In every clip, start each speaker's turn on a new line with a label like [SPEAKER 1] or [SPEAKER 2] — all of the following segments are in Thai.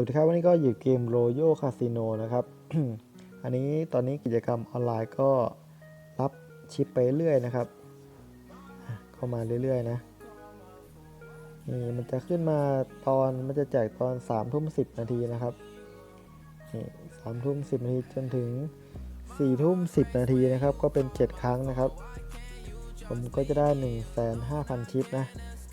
[SPEAKER 1] วัสดีครับวันนี้ก็อยู่เกมโรโยคาสิโนนะครับ อันนี้ตอนนี้กิจกรรมออนไลน์ก็รับชิปไปเรื่อยนะครับ เข้ามาเรื่อยๆนะ นี่มันจะขึ้นมาตอนมันจะแจกตอน3ามทุ่มสินาทีนะครับ นี่สามทุ่มสินาทีจนถึง4ี่ทุ่มสินาทีนะครับ ก็เป็น 7 ครั้งนะครับ ผมก็จะได้ 1 5 0 0 0ชิปนะ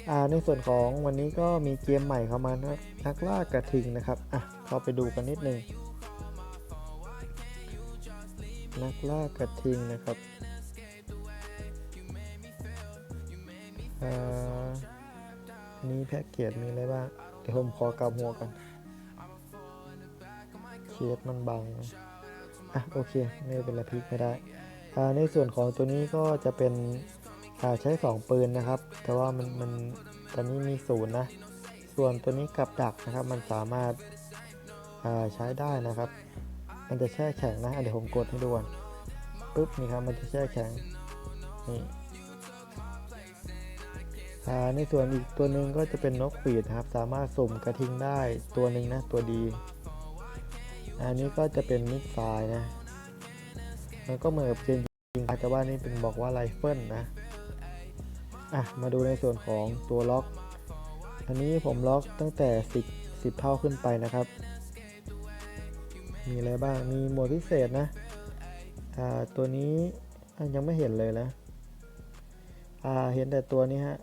[SPEAKER 1] อ่าในส่วนของวันนี้ก็มีเกมใหม่เข้ามานะนักล่ากระทิงนะครับอะเข้าไปดูกันนิดนึงนักล่ากระทิงนะครับอ่านนี้แพ็กเกจมีอะไรบ้างเดี๋ยวผมขอกลับหัวกันเคสมันบังอะโอเค ไม่เป็นไรพิกไม่ได้ในส่วนของตัวนี้ก็จะเป็น ใช้ 2 ปืนนะครับ แต่ว่ามันมันตอนนี้มีศูนย์นะ ส่วนตัวนี้กับดักนะครับ มันสามารถาใช้ได้นะครับ มันจะแช่แข็งนะเดี๋ยวผมกดให้ดูก่อนปุ๊บนี่ครับมันจะแช่แข็งนี่ในส่วนอีกตัวหนึ่งก็จะเป็นนกปีดนะครับ สามารถสุ่มกระทิงได้ตัวหนึ่งนะตัวดี อันนี้ก็จะเป็นมิดไฟล์นะ มันก็เหมือนกับเกมยิงแต่ว่านี่เป็นบอกว่าไรเฟิลนะ อะมาดูในส่วนของตัวล็อก อันนี้ผมล็อกตั้งแต่ 10 10 เท่าขึ้นไปนะครับ มีอะไรบ้าง มีโหมดพิเศษนะอ่าตัวนี้ยังไม่เห็นเลยนะอ่าเห็นแต่ตัวนี้ฮะ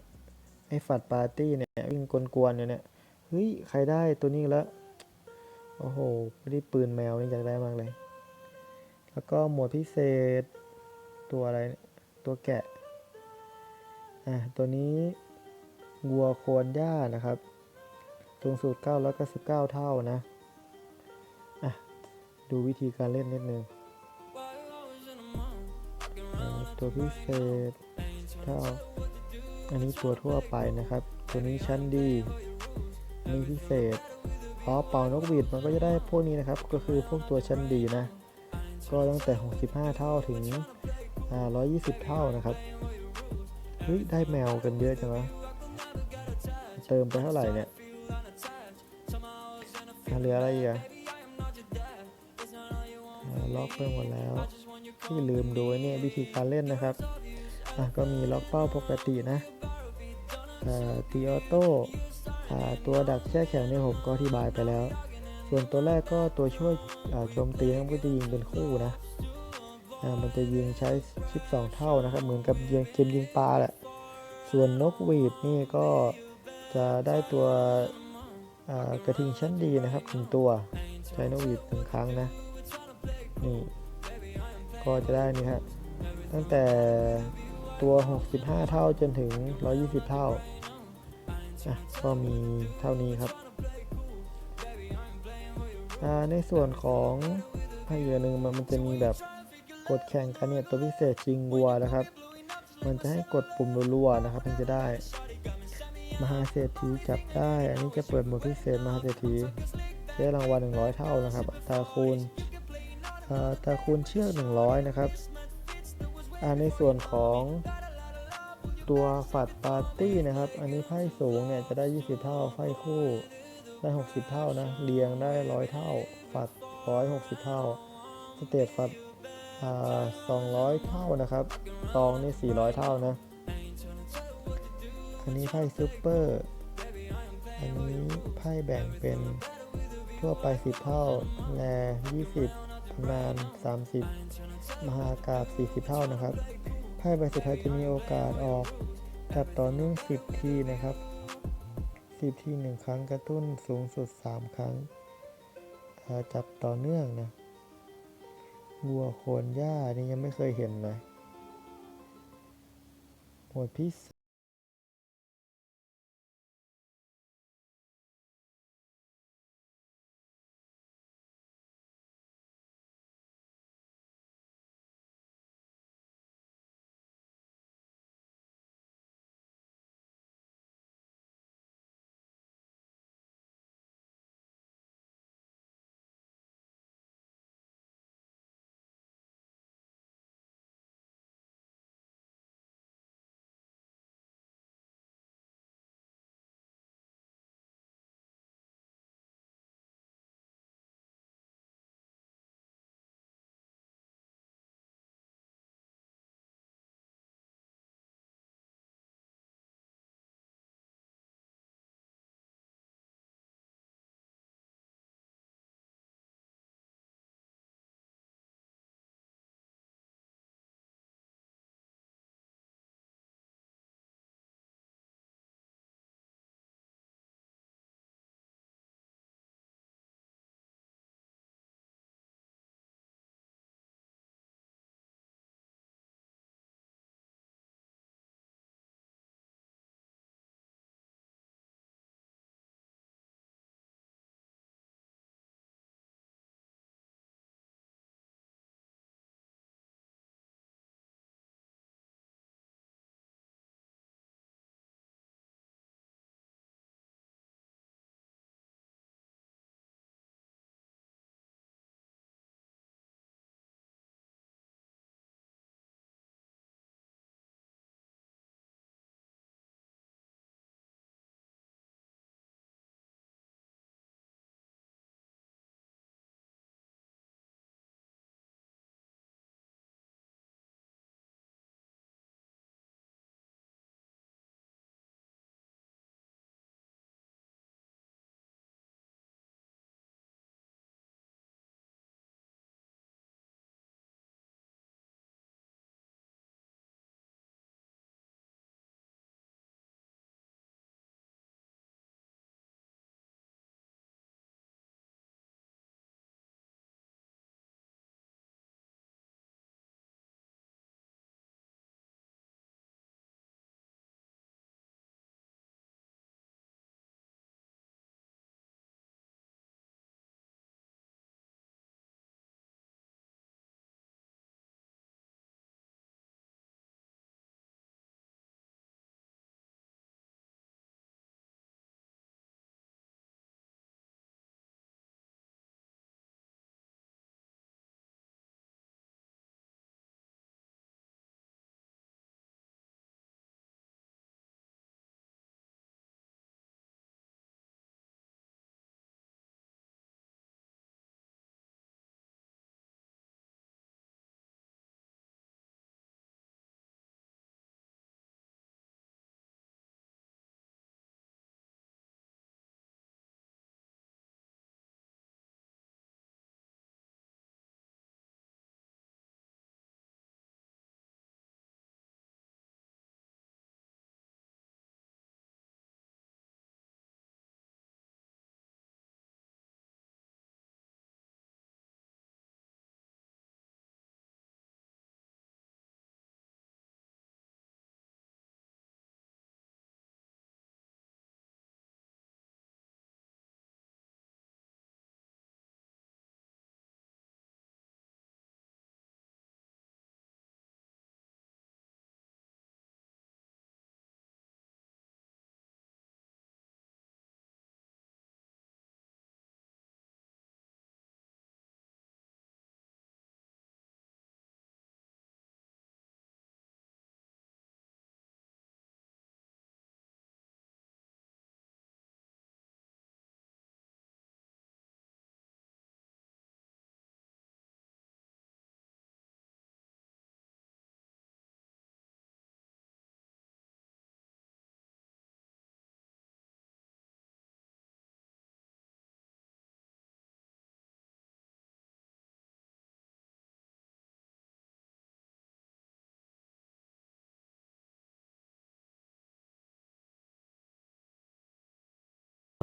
[SPEAKER 1] ไอ้ฝัดปาร์ตี้เนี่ย วิ่งกวนๆอยู่เนี่ย เฮ้ย ใครได้ตัวนี้แล้ว โอ้โหไม่ได้ปืนแมวนี่อยากได้มากเลย แล้วก็โหมดพิเศษตัวอะไร ตัวแกะ อะตัวนี้วัวโคนหญ้านะครับสูงสุด999 เท่านะอะดูวิธีการเล่นนิดนึงอ่าตัวพิเศษเท่าอันนี้ตัวทั่วไปนะครับ ตัวนี้ชั้นดีน,นี้พิเศษพอเป่านกหวีดมันก็จะได้พวกนี้นะครับ ก็คือพวกตัวชั้นดีนะ ก็ตั้งแต่ 65 เท่าถึงอ่า120 เท่านะครับ เฮ้ย ได้แมวกันเยอะจังวะเติมไปเท่าไหร่เนี่ยเหลืออะไรอีกอะล็อกไปหมดแล้วที่ลืมดูเนี่ยวิธีการเล่นนะครับอะก็มีล็อกเป้าปกตินะอ่าตีออโต้ตัวดักแช่แข็งเนี่ยผมก็อธิบายไปแล้ว ส่วนตัวแรกก็ตัวช่วยโจมตีมันก็จะยิงเป็นคู่นะ มันจะยิงใช้ชิป 2 เท่านะครับ เหมือนกับยิงเกมยิงปลาแหละ ส่วนนกหวีดนี่ก็จะได้ตัวกระทิงชั้นดีนะครับหนึ่งตัว ใช้นกหวีดหนึ่งครั้งนะ นี่ ก็จะได้นี่ฮะ ตั้งแต่ตัว 65 เท่าจนถึง 120 เท่าอะก็มีเท่านี้ครับในส่วนของให้เหลือหนึ่งมันจะมีแบบ กดแข่งกันเนี่ยตัวพิเศษชิงวัวนะครับ มันจะให้กดปุ่มรัวๆนะครับถึงจะได้ มหาเศรษฐีจับได้ อันนี้จะเปิดหมดพิเศษมหาเศรษฐีได้รางวัล100 เท่านะครับตาคูณตาคูณเชือก100 นะครับอ่าในส่วนของตัวฝัดปาร์ตี้นะครับ อันนี้ไพ่สูงเนี่ยจะได้ 20 เท่า ไพ่คู่ได้ 60 เท่านะ เรียงได้ 100 เท่า ฝัด 160 เท่า สเตตฝัด 200 เท่านะครับตองนี่ 400 เท่านะ อันนี้ไพ่ซูเปอร์ อันนี้ไพ่แบ่งเป็นทั่วไป 10 เท่า แล 20ตำนาน 30 มหากาบ40 เท่านะครับ ไพ่ใบสุดท้ายจะมีโอกาสออกจับต่อเนื่อง 10 ทีนะครับ 10 ที 1 ครั้งกระตุ้นสูงสุด 3 ครั้งจับต่อเนื่องนะ วัวโคนหญ้านี่ยังไม่เคยเห็นเลยหมวดพิเศษ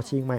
[SPEAKER 1] ชิงไหม